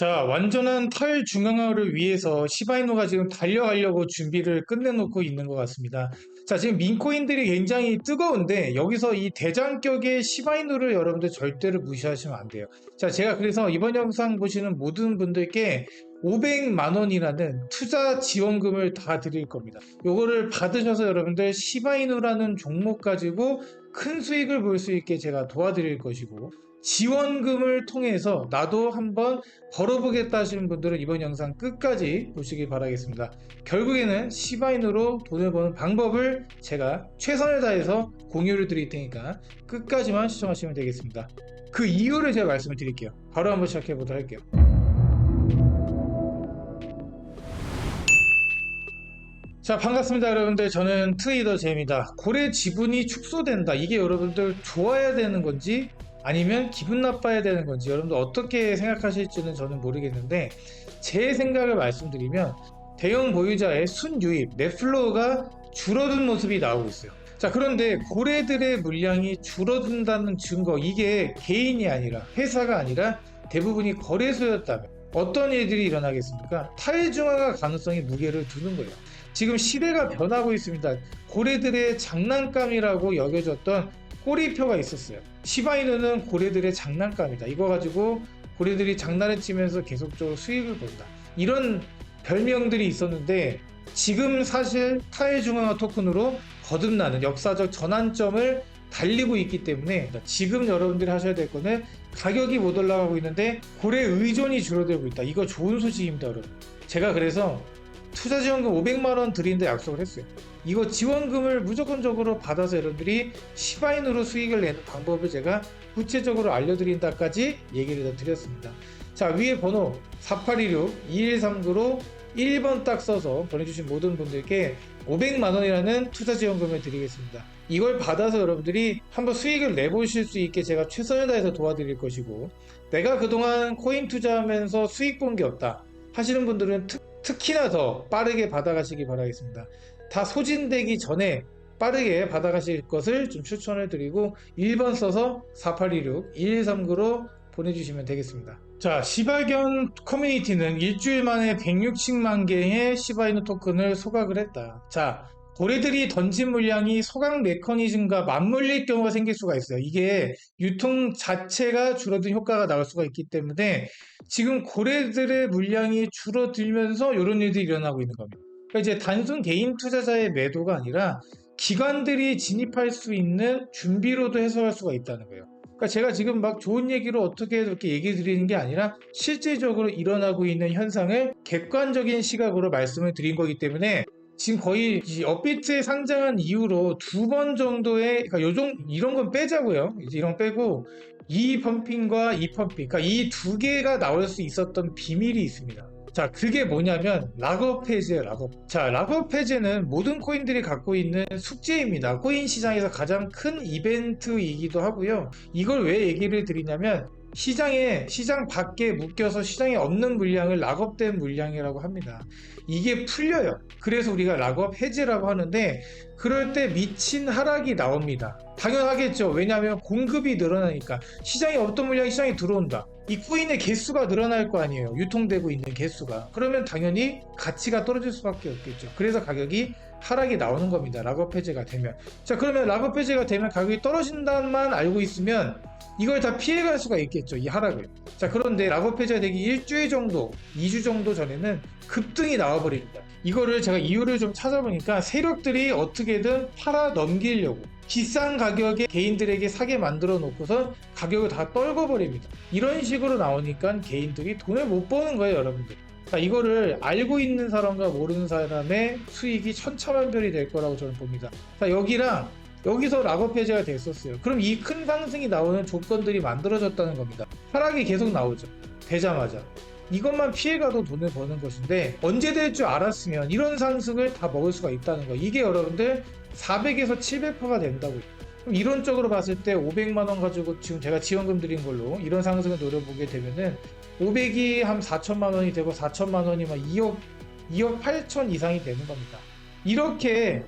자, 완전한 탈중앙화를 위해서 시바이노가 지금 달려가려고 준비를 끝내놓고 있는 것 같습니다. 자, 지금 민코인들이 굉장히 뜨거운데 여기서 이 대장격의 시바이노를 여러분들 절대로 무시하시면 안 돼요. 자, 제가 그래서 이번 영상 보시는 모든 분들께 500만 원이라는 투자 지원금을 다 드릴 겁니다. 요거를 받으셔서 여러분들 시바이노라는 종목 가지고 큰 수익을 볼 수 있게 제가 도와드릴 것이고 지원금을 통해서 나도 한번 벌어보겠다 하시는 분들은 이번 영상 끝까지 보시길 바라겠습니다. 결국에는 시바인으로 돈을 버는 방법을 제가 최선을 다해서 공유를 드릴 테니까 끝까지만 시청하시면 되겠습니다. 그 이유를 제가 말씀을 드릴게요. 바로 한번 시작해 보도록 할게요. 자 반갑습니다 여러분들 저는 트레이더 제입니다 고래 지분이 축소된다 이게 여러분들 좋아야 되는 건지 아니면 기분 나빠야 되는 건지 여러분들 어떻게 생각하실지는 저는 모르겠는데 제 생각을 말씀드리면 대형 보유자의 순유입 넷플로우가 줄어든 모습이 나오고 있어요 자 그런데 고래들의 물량이 줄어든다는 증거 이게 개인이 아니라 회사가 아니라 대부분이 거래소였다면 어떤 일들이 일어나겠습니까? 탈중화가 가능성이 무게를 두는 거예요. 지금 시대가 변하고 있습니다. 고래들의 장난감이라고 여겨졌던 꼬리표가 있었어요. 시바이누는 고래들의 장난감이다. 이거 가지고 고래들이 장난을 치면서 계속적으로 수익을 본다. 이런 별명들이 있었는데 지금 사실 타일중앙화 토큰으로 거듭나는 역사적 전환점을 달리고 있기 때문에 지금 여러분들이 하셔야 될 거는 가격이 못 올라가고 있는데 고래 의존이 줄어들고 있다. 이거 좋은 소식입니다, 여러분. 제가 그래서 투자 지원금 500만 원 드리는데 약속을 했어요. 이거 지원금을 무조건적으로 받아서 여러분들이 시바인으로 수익을 내는 방법을 제가 구체적으로 알려드린다까지 얘기를 더 드렸습니다. 자 위에 번호 4816-2139로 1번 딱 써서 보내주신 모든 분들께 500만 원이라는 투자 지원금을 드리겠습니다. 이걸 받아서 여러분들이 한번 수익을 내보실 수 있게 제가 최선을 다해서 도와드릴 것이고 내가 그동안 코인 투자하면서 수익 본 게 없다 하시는 분들은 특, 특히나 더 빠르게 받아가시기 바라겠습니다. 다 소진되기 전에 빠르게 받아가실 것을 좀 추천을 드리고 1번 써서 4816-2139로 보내주시면 되겠습니다. 자, 시발견 커뮤니티는 일주일 만에 160만 개의 시바이누 토큰을 소각을 했다. 자, 고래들이 던진 물량이 소각 메커니즘과 맞물릴 경우가 생길 수가 있어요. 이게 유통 자체가 줄어든 효과가 나올 수가 있기 때문에 지금 고래들의 물량이 줄어들면서 이런 일들이 일어나고 있는 겁니다. 그러니까 이제 단순 개인 투자자의 매도가 아니라 기관들이 진입할 수 있는 준비로도 해석할 수가 있다는 거예요. 그러니까 제가 지금 막 좋은 얘기로 어떻게 이렇게 얘기 드리는 게 아니라 실질적으로 일어나고 있는 현상을 객관적인 시각으로 말씀을 드린 거기 때문에 지금 거의 업비트에 상장한 이후로 두 번 정도의 그러니까 요정 이런 건 빼자고요. 이제 이런 거 빼고 이 펌핑과 이 펌핑 그러니까 이 두 개가 나올 수 있었던 비밀이 있습니다. 자, 그게 뭐냐면 락업 해제예요, 락업. 자, 락업 해제는 모든 코인들이 갖고 있는 숙제입니다. 코인 시장에서 가장 큰 이벤트이기도 하고요. 이걸 왜 얘기를 드리냐면 시장에 시장 밖에 묶여서 시장에 없는 물량을 락업된 물량이라고 합니다. 이게 풀려요. 그래서 우리가 락업 해제라고 하는데 그럴 때 미친 하락이 나옵니다. 당연하겠죠. 왜냐하면 공급이 늘어나니까 시장에 없던 물량이 시장에 들어온다. 이 코인의 개수가 늘어날 거 아니에요. 유통되고 있는 개수가. 그러면 당연히 가치가 떨어질 수밖에 없겠죠. 그래서 가격이 하락이 나오는 겁니다. 락업 해제가 되면. 자, 그러면 락업 해제가 되면 가격이 떨어진다만 알고 있으면 이걸 다 피해갈 수가 있겠죠. 이 하락을. 자, 그런데 락업 해제가 되기 일주일 정도, 2주 정도 전에는 급등이 나와버립니다. 이거를 제가 이유를 좀 찾아보니까 세력들이 어떻게든 팔아 넘기려고 비싼 가격에 개인들에게 사게 만들어 놓고서 가격을 다 떨궈버립니다. 이런 식으로 나오니까 개인들이 돈을 못 버는 거예요, 여러분들. 자, 이거를 알고 있는 사람과 모르는 사람의 수익이 천차만별이 될 거라고 저는 봅니다. 자, 여기랑 여기서 락업 해제가 됐었어요. 그럼 이 큰 상승이 나오는 조건들이 만들어졌다는 겁니다. 하락이 계속 나오죠. 되자마자. 이것만 피해가도 돈을 버는 것인데 언제 될 줄 알았으면 이런 상승을 다 먹을 수가 있다는 거. 이게 여러분들 400에서 700%가 된다고. 이론적으로 봤을 때 500만 원 가지고 지금 제가 지원금 드린 걸로 이런 상승을 노려보게 되면은 500이 한 4천만 원이 되고 4천만 원이 막 2억 2억 8천 이상이 되는 겁니다. 이렇게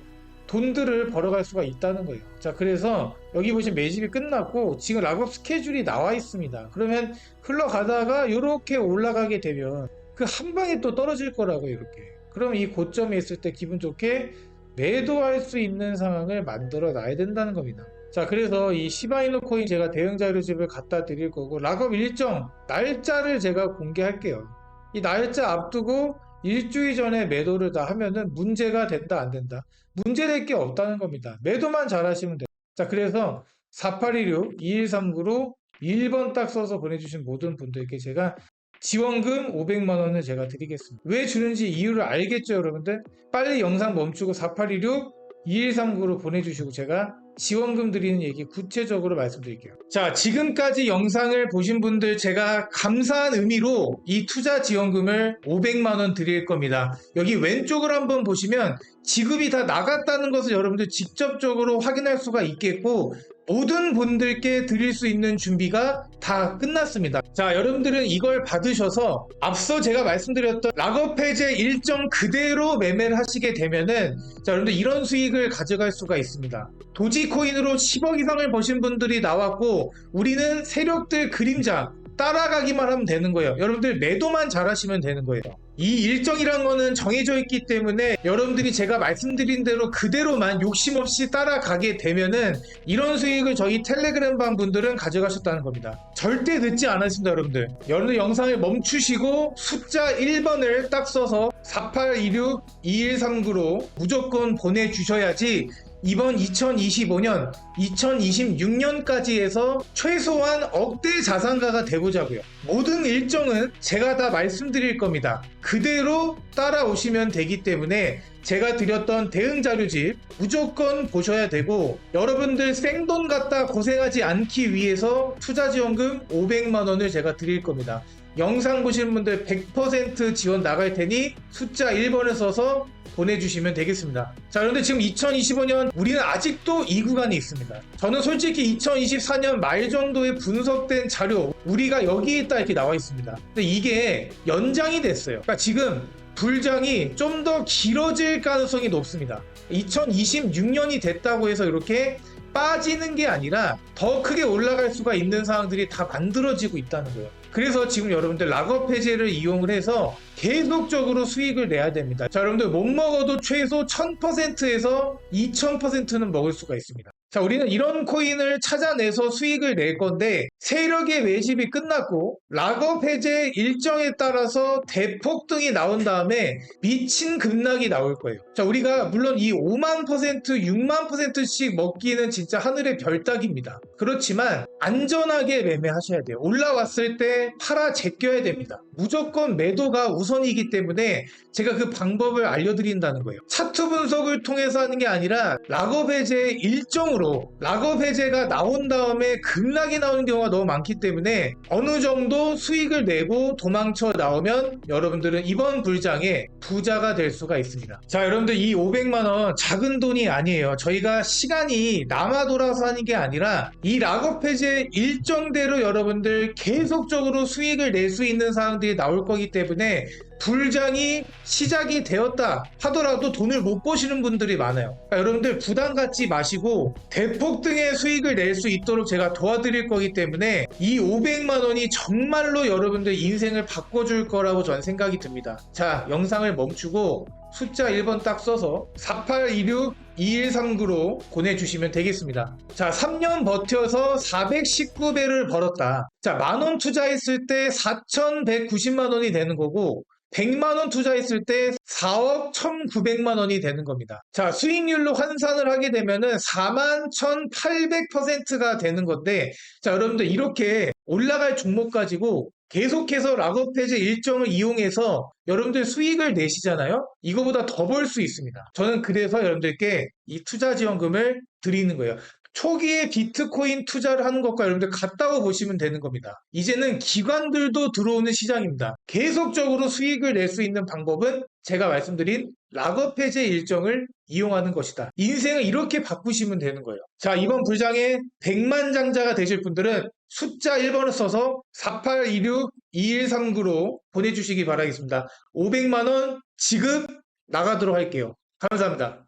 돈들을 벌어갈 수가 있다는 거예요. 자, 그래서 여기 보시면 매집이 끝났고 지금 락업 스케줄이 나와 있습니다. 그러면 흘러가다가 이렇게 올라가게 되면 그 한 방에 또 떨어질 거라고 이렇게. 그럼 이 고점에 있을 때 기분 좋게 매도할 수 있는 상황을 만들어 놔야 된다는 겁니다. 자, 그래서 이 시바이노 코인 제가 대응 자료집을 갖다 드릴 거고 락업 일정 날짜를 제가 공개할게요. 이 날짜 앞두고 일주일 전에 매도를 다 하면은 문제가 된다 안 된다. 문제될 게 없다는 겁니다. 매도만 잘하시면 돼요. 자, 그래서 4816 2139로 1번 딱 써서 보내주신 모든 분들께 제가 지원금 500만 원을 제가 드리겠습니다. 왜 주는지 이유를 알겠죠, 여러분들? 빨리 영상 멈추고 4816 2139로 보내주시고 제가 지원금 드리는 얘기 구체적으로 말씀드릴게요. 자, 지금까지 영상을 보신 분들 제가 감사한 의미로 이 투자 지원금을 500만 원 드릴 겁니다. 여기 왼쪽을 한번 보시면 지급이 다 나갔다는 것을 여러분들 직접적으로 확인할 수가 있겠고 모든 분들께 드릴 수 있는 준비가 다 끝났습니다. 자, 여러분들은 이걸 받으셔서 앞서 제가 말씀드렸던 락업 해제 일정 그대로 매매를 하시게 되면은 자, 여러분들 이런 수익을 가져갈 수가 있습니다. 도지코인으로 10억 이상을 버신 분들이 나왔고 우리는 세력들 그림자 따라가기만 하면 되는 거예요. 여러분들 매도만 잘하시면 되는 거예요. 이 일정이란 거는 정해져 있기 때문에 여러분들이 제가 말씀드린 대로 그대로만 욕심 없이 따라가게 되면은 이런 수익을 저희 텔레그램방 분들은 가져가셨다는 겁니다. 절대 늦지 않았습니다, 여러분들. 여러분들 영상을 멈추시고 숫자 1번을 딱 써서 4826-2139로 무조건 보내주셔야지 이번 2025년, 2026년까지 해서 최소한 억대 자산가가 되고자 고요. 모든 일정은 제가 다 말씀드릴 겁니다. 그대로 따라오시면 되기 때문에 제가 드렸던 대응 자료집 무조건 보셔야 되고 여러분들 생돈 갖다 고생하지 않기 위해서 투자 지원금 500만 원을 제가 드릴 겁니다. 영상 보시는 분들 100% 지원 나갈 테니 숫자 1번을 써서 보내주시면 되겠습니다. 자, 그런데 지금 2025년 우리는 아직도 이 구간에 있습니다. 저는 솔직히 2024년 말 정도에 분석된 자료 우리가 여기 있다 이렇게 나와 있습니다. 근데 이게 연장이 됐어요. 그러니까 지금 불장이 좀 더 길어질 가능성이 높습니다. 2026년이 됐다고 해서 이렇게 빠지는 게 아니라 더 크게 올라갈 수가 있는 상황들이 다 만들어지고 있다는 거예요. 그래서 지금 여러분들 락업 해제를 이용을 해서 계속적으로 수익을 내야 됩니다. 자, 여러분들 못 먹어도 최소 1000%에서 2000%는 먹을 수가 있습니다. 자, 우리는 이런 코인을 찾아내서 수익을 낼 건데 세력의 매집이 끝났고 락업 해제 일정에 따라서 대폭등이 나온 다음에 미친 급락이 나올 거예요. 자, 우리가 물론 이 5만 퍼센트, 6만 퍼센트씩 먹기는 진짜 하늘의 별따기입니다. 그렇지만 안전하게 매매하셔야 돼요. 올라왔을 때 팔아 제껴야 됩니다. 무조건 매도가 우선이기 때문에 제가 그 방법을 알려드린다는 거예요. 차트 분석을 통해서 하는 게 아니라 락업 해제 일정으로 락업 해제가 나온 다음에 급락이 나오는 경우가 너무 많기 때문에 어느 정도 수익을 내고 도망쳐 나오면 여러분들은 이번 불장에 부자가 될 수가 있습니다. 자, 여러분들 이 500만 원 작은 돈이 아니에요. 저희가 시간이 남아 돌아서 하는 게 아니라 이 락업 해제 일정대로 여러분들 계속적으로 수익을 낼 수 있는 상황들이 나올 거기 때문에 불장이 시작이 되었다 하더라도 돈을 못 버시는 분들이 많아요. 그러니까 여러분들 부담 갖지 마시고 대폭 등의 수익을 낼 수 있도록 제가 도와드릴 거기 때문에 이 500만 원이 정말로 여러분들 인생을 바꿔줄 거라고 전 생각이 듭니다. 자, 영상을 멈추고 숫자 1번 딱 써서 4826 2139로 보내주시면 되겠습니다. 자, 3년 버텨서 419배를 벌었다. 자, 만원 투자했을 때 4,190만원이 되는 거고, 100만원 투자했을 때 4억 1,900만원이 되는 겁니다. 자, 수익률로 환산을 하게 되면은 4만 1,800%가 되는 건데, 자, 여러분들 이렇게 올라갈 종목 가지고 계속해서 락업 해제 일정을 이용해서 여러분들 수익을 내시잖아요? 이거보다 더 벌 수 있습니다. 저는 그래서 여러분들께 이 투자 지원금을 드리는 거예요. 초기에 비트코인 투자를 하는 것과 여러분들 같다고 보시면 되는 겁니다. 이제는 기관들도 들어오는 시장입니다. 계속적으로 수익을 낼 수 있는 방법은 제가 말씀드린 락업 해제 일정을 이용하는 것이다. 인생을 이렇게 바꾸시면 되는 거예요. 자, 이번 불장에 100만 장자가 되실 분들은 숫자 1번을 써서 4826-2139로 보내주시기 바라겠습니다. 500만원 지급 나가도록 할게요. 감사합니다.